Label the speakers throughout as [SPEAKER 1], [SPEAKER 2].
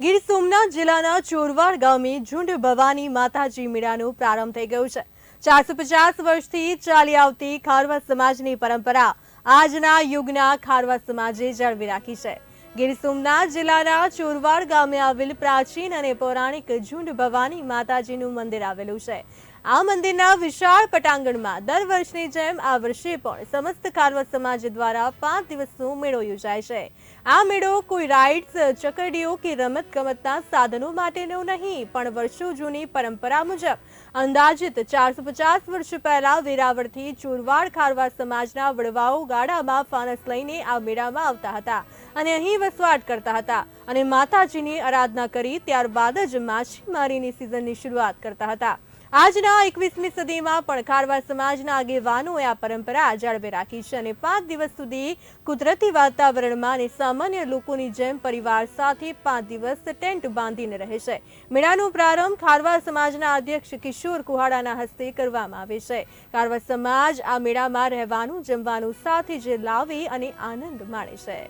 [SPEAKER 1] ગીર સોમનાથ જિલ્લાના ચોરવાડ ગામે ઝુંડ ભવાની માતાજી મેળાનો પ્રારંભ થઈ ગયો છે. ચારસો પચાસ વર્ષથી ચાલી આવતી ખારવા સમાજની પરંપરા આજના યુગના ખારવા સમાજે જાળવી રાખી છે. ગીર સોમનાથ જિલ્લાના ચોરવાડ ગામે આવેલ પ્રાચીન અને પૌરાણિક ઝુંડ ભવાની માતાજીનું મંદિર આવેલું છે. આ મંદિરના વિશાળ પટાંગણમાં દર વર્ષની જેમ આ વર્ષે પણ સમસ્ત ખારવા સમાજ દ્વારા પાંચ દિવસનો મેળો યોજાય છે. આ મેળો કોઈ રાઇડ્સ ચકરડીઓ કે રમત ગમતના સાધનો માટેનો નહીં, પણ વર્ષો જૂની પરંપરા મુજબ અંદાજિત ચારસો પચાસ વર્ષ પહેલા વેરાવળથી ચોરવાડ ખારવા સમાજના વડવાઓ ગાડામાં ફાનસ લઈને આ મેળામાં આવતા હતા અને અહીં વસવાટ કરતા હતા અને માતાજીની આરાધના કરી ત્યારબાદ જ માછીમારીની સિઝનની શરૂઆત કરતા હતા. આજના એકવીસમી સદીમાં પણ ખારવા સમાજના આગેવાનોએ આ પરંપરા જાળવી રાખી છે અને પાંચ દિવસ સુધી કુદરતી વાતાવરણમાં અને સામાન્ય લોકોની જેમ પરિવાર સાથે પાંચ દિવસ ટેન્ટ બાંધીને રહે છે. મેળાનો પ્રારંભ ખારવા સમાજના અધ્યક્ષ કિશોર કુહાડાના હસ્તે કરવામાં આવે છે. ખારવા સમાજ આ મેળામાં રહેવાનું, જમવાનું સાથે જ લાવી અને આનંદ માણે છે.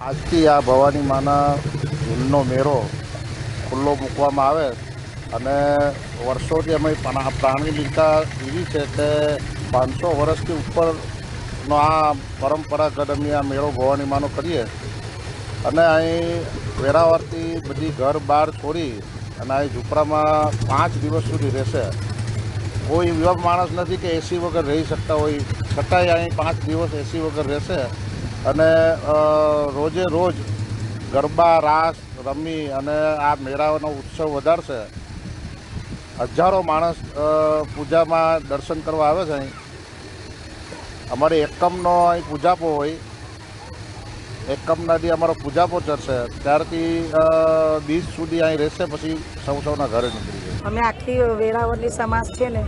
[SPEAKER 2] આજથી આ ભવાની માના મેળો ખુલ્લો મૂકવામાં આવે અને વર્ષોથી અમે પ્રાણી લીધા એવી છે કે પાંચસો વર્ષથી ઉપરનો આ પરંપરાગત અમે આ મેળો માનો કરીએ. અને અહીં વેરાવળથી બધી ઘર બહાર છોડી અને અહીં ઝૂંપડામાં પાંચ દિવસ સુધી રહેશે. કોઈ એવા માણસ નથી કે એસી વગર રહી શકતા હોય. છતાંય અહીં પાંચ દિવસ એસી વગર રહેશે. અને રોજે રોજ ગરબા, રાસ, રમી અને આ મેળાનો ઉત્સવ વધારશે. હજારો માણસ પૂજામાં દર્શન કરવા આવે છે અહીં. અમારે એકમનો અહીં પૂજાપો હોય. એકમનાથી અમારો પૂજાપો ચડશે. ત્યારથી બીજ સુધી અહીં રહેશે, પછી સૌ સૌના ઘરે નીકળી
[SPEAKER 3] અમે આખી વેરાવળની સમાજ છે ને,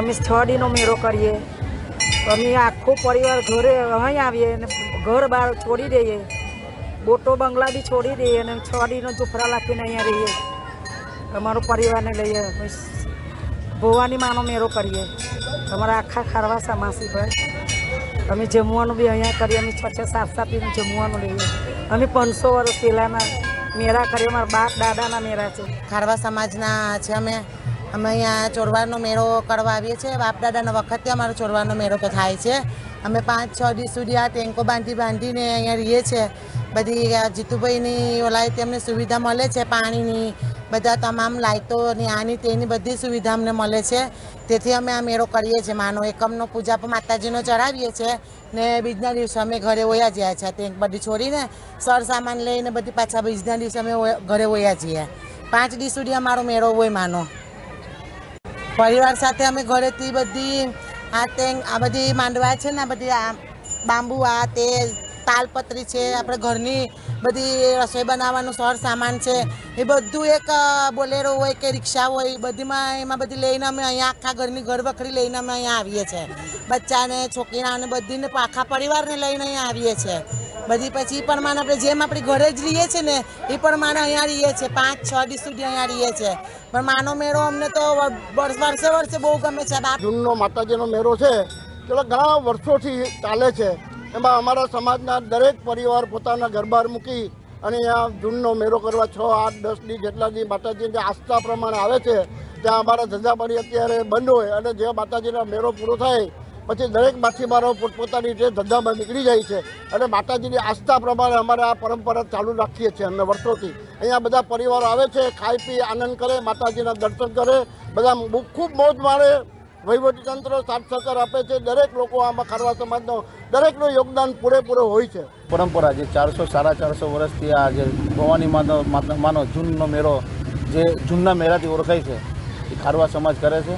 [SPEAKER 3] અમે છ દીનો મેળો કરીએ. અમે આખો પરિવાર ઘરે અહીં આવીએ અને ઘર બહાર છોડી દઈએ. બોટો બંગલા બી છોડી દઈએ અને છ દીનો ઝૂંપડા લાખીને અહીંયા રહીએ. અમારો પરિવારને લઈએ. ભવાની માનો મેળો કરીએ. અમારા આખા ખારવા સમાસી ભાઈ. અમે જમવાનું બી અહીંયા કરીએ. અમે છ છ સાત સાત જમવાનું લઈએ. અમે પાંચસો વર્ષ પહેલાંના મેળા કરીએ અમારા બાપ દાદાના મેળા છે.
[SPEAKER 4] ખારવા સમાજના છે અમે. અમે અહીંયા ચોરવાનો મેળો કરવા આવીએ છીએ. બાપ દાદાના વખતે અમારો ચોરવાનો મેળો તો થાય છે. અમે પાંચ, છ દિવસ સુધી આ ટેન્કો બાંધી બાંધીને અહીંયા રહીએ છીએ. બધી જીતુભાઈની ઓલાય તેમને સુવિધા મળે છે પાણીની. બધા તમામ લાઇટોની આની તેની બધી સુવિધા અમને મળે છે. તેથી અમે આ મેળો કરીએ છીએ. માનો એકમનો પૂજા પણ માતાજીનો ચડાવીએ છીએ ને બીજના દિવસે અમે ઘરે વયા જઈએ છીએ તે બધી છોડીને સર સામાન લઈને બધી પાછા બીજના દિવસે અમે ઘરે વયા જઈએ પાંચ દિવસ સુધી અમારો મેળો હોય માનો. પરિવાર સાથે અમે ઘરેથી બધી આ તે આ બધી માંડવા છે ને બધી આ બાંબુ, આ તે તાલપત્રી છે, આપણે ઘરની બધી રસોઈ બનાવવાનું સર સામાન છે, એ બધું એક બોલેરો હોય કે રિક્ષા હોય બધીમાં એમાં બધી લઈને અમે અહીંયા આખા ઘરની ઘર વખરી લઈને અમે અહીંયા આવીએ છીએ. બચ્ચાને, છોકરીનાને બધીને આખા પરિવારને લઈને અહીંયા આવીએ છીએ. બધી પછી પણ માને આપણે જેમ આપણે ઘરે જ રહીએ છીએ ને એ પણ માને અહીંયા રહીએ છીએ. પાંચ, છ દિવસ સુધી અહીંયા રહીએ છીએ. પણ માનો મેળો અમને તો વર્ષ- વર્ષે બહુ ગમે છે.
[SPEAKER 5] જૂનનો માતાજીનો મેળો છે ચલો ઘણા વર્ષોથી ચાલે છે. એમાં અમારા સમાજના દરેક પરિવાર પોતાના ઘરબાર મૂકી અને અહીંયા જૂનનો મેળો કરવા છ, આઠ, દસ દી જેટલા દી માતાજીની આસ્થા પ્રમાણે આવે છે, ત્યાં અમારા ધંધાબારી અત્યારે બંધ હોય અને જે માતાજીનો મેળો પૂરો થાય, પછી દરેક માછીમારો પોતપોતાની રીતે ધંધામાં નીકળી જાય છે અને માતાજીની આસ્થા પ્રમાણે અમારે આ પરંપરા ચાલુ રાખીએ છીએ અમે વર્ષોથી. અહીંયા બધા પરિવારો આવે છે ખાઈ પી આનંદ કરે, માતાજીના દર્શન કરે, બધા ખૂબ મોજ માણે વહીવટીતંત્ર સાથ સહકાર આપે છે. દરેક લોકો આમાં ખારવા સમાજનો દરેકનું યોગદાન પૂરેપૂરો હોય છે.
[SPEAKER 2] પરંપરા જે ચારસો, સાડા ચારસો વર્ષથી આ જે ભવાની માનો માનો જૂનનો મેળો, જે જૂનના મેળાથી ઓળખાય છે, એ ખારવા સમાજ કરે છે.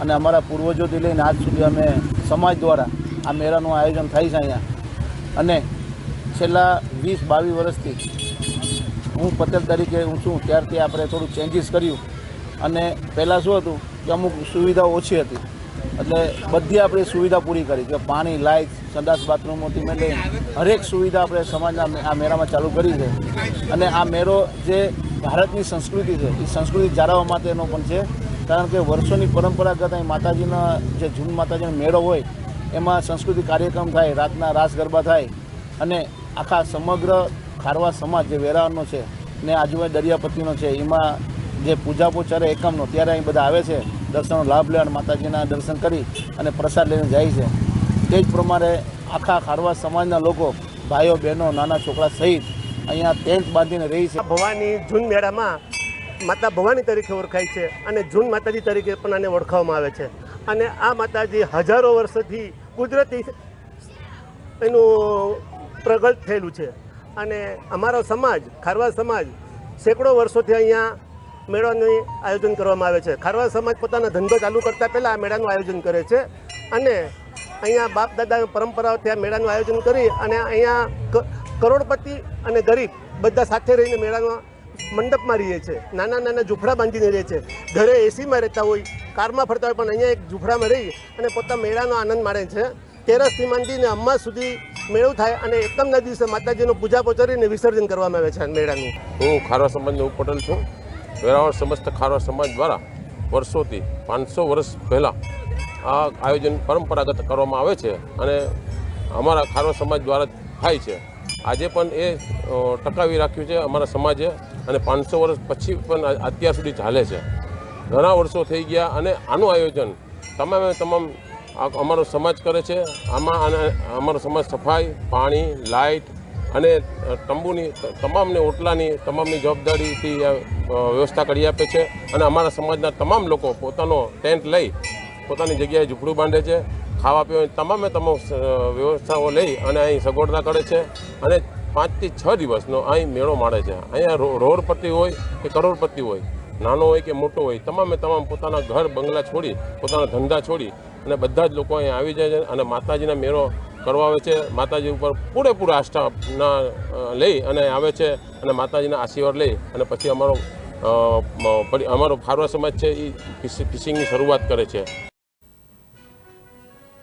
[SPEAKER 2] અને અમારા પૂર્વજોથી લઈને આજ સુધી અમે સમાજ દ્વારા આ મેળાનું આયોજન થાય છે અહીંયા. અને છેલ્લા વીસ, બાવીસ વર્ષથી હું પટેલ તરીકે હું છું. ત્યારથી આપણે થોડું ચેન્જીસ કર્યું. અને પહેલાં શું હતું? અમુક સુવિધાઓ ઓછી હતી. એટલે બધી આપણે સુવિધા પૂરી કરી કે પાણી લાઇટ સંડાસ બાથરૂમોથી મેં લઈને હરેક સુવિધા આપણે સમાજના આ મેળામાં ચાલુ કરી છે. અને આ મેળો જે ભારતની સંસ્કૃતિ છે, એ સંસ્કૃતિ જાળવવા માટેનો પણ છે. કારણ કે વર્ષોની પરંપરાગત અહીં માતાજીના જે જૂન માતાજીનો મેળો હોય, એમાં સંસ્કૃતિ કાર્યક્રમ થાય, રાતના રાસ ગરબા થાય અને આખા સમગ્ર ખારવા સમાજ જે વેરાવળનો છે ને આજુબાજુ દરિયાપતિનો છે, એમાં જે પૂજા ચરે એકમનો, ત્યારે અહીં બધા આવે છે, દર્શનનો લાભ લેવા અને માતાજીના દર્શન કરી અને પ્રસાદ લઈને જાય છે. તે જ પ્રમાણે આખા ખારવા સમાજના લોકો, ભાઈઓ, બહેનો, નાના છોકરા સહિત અહીંયા ટેન્ટ બાંધીને રહી છે.
[SPEAKER 6] ભવાની જૂન મેળામાં માતા ભવાની તરીકે ઓળખાય છે અને જૂન માતાજી તરીકે પણ આને ઓળખવામાં આવે છે. અને આ માતાજી હજારો વર્ષથી કુદરતી એનું પ્રગટ થયેલું છે. અને અમારો સમાજ, ખારવા સમાજ, સેંકડો વર્ષોથી અહીંયા મેળાનું આયોજન કરવામાં આવે છે. ખારવા સમાજ પોતાનો ધંધો ચાલુ કરતાં પહેલાં આ મેળાનું આયોજન કરે છે. અને અહીંયા બાપ દાદા પરંપરાઓથી આ મેળાનું આયોજન કરી અને અહીંયા કરોડપતિ અને ગરીબ બધા સાથે રહીને મેળામાં મંડપમાં રહીએ છે. નાના નાના ઝૂંપડા બાંધીને રહે છે. ઘરે એસીમાં રહેતા હોય, કારમાં ફરતા હોય પણ અહીંયા એક ઝૂંપડામાં રહી અને પોતા મેળાનો આનંદ માણે છે. તેરસથી માંડીને અમ્મા સુધી મેળું થાય અને એકમના દિવસે માતાજીનું પૂજા પોચરીને વિસર્જન કરવામાં આવે છે મેળાનું.
[SPEAKER 7] હું ખારવા સમાજનો ઉપપટેલ છું. વેરાવળ સમસ્ત ખારવા સમાજ દ્વારા વર્ષોથી પાંચસો વર્ષ પહેલાં આ આયોજન પરંપરાગત કરવામાં આવે છે અને અમારા ખારવા સમાજ દ્વારા થાય છે. આજે પણ એ ટકાવી રાખ્યું છે અમારા સમાજે અને પાંચસો વર્ષ પછી પણ અત્યાર સુધી ચાલે છે. ઘણા વર્ષો થઈ ગયા અને આનું આયોજન તમામે તમામ અમારો સમાજ કરે છે. આમાં અને અમારો સમાજ સફાઈ, પાણી, લાઇટ અને તંબુની તમામને ઓટલાની, તમામની જવાબદારીથી વ્યવસ્થા કરી આપે છે અને અમારા સમાજના તમામ લોકો પોતાનો ટેન્ટ લઈ પોતાની જગ્યાએ ઝૂંપડું બાંધે છે, ખાવા પીવાની તમામે તમામ વ્યવસ્થાઓ લઈ અને અહીં સગવડતા કરે છે અને પાંચથી છ દિવસનો અહીં મેળો માણે છે. અહીંયા રોડપતિ હોય કે કરોડપતિ હોય, નાનો હોય કે મોટો હોય, તમામે તમામ પોતાના ઘર, બંગલા છોડી, પોતાના ધંધા છોડી અને બધા જ લોકો અહીં આવી જાય છે અને માતાજીના મેળો કરવા આવે છે, માતાજી ઉપર પૂરેપૂરા આસ્થાના લઈ અને આવે છે અને માતાજીના આશીર્વાદ લઈ અને પછી અમારો અમારો ફારવા સમાજ છે એ ફિશિંગની શરૂઆત કરે છે.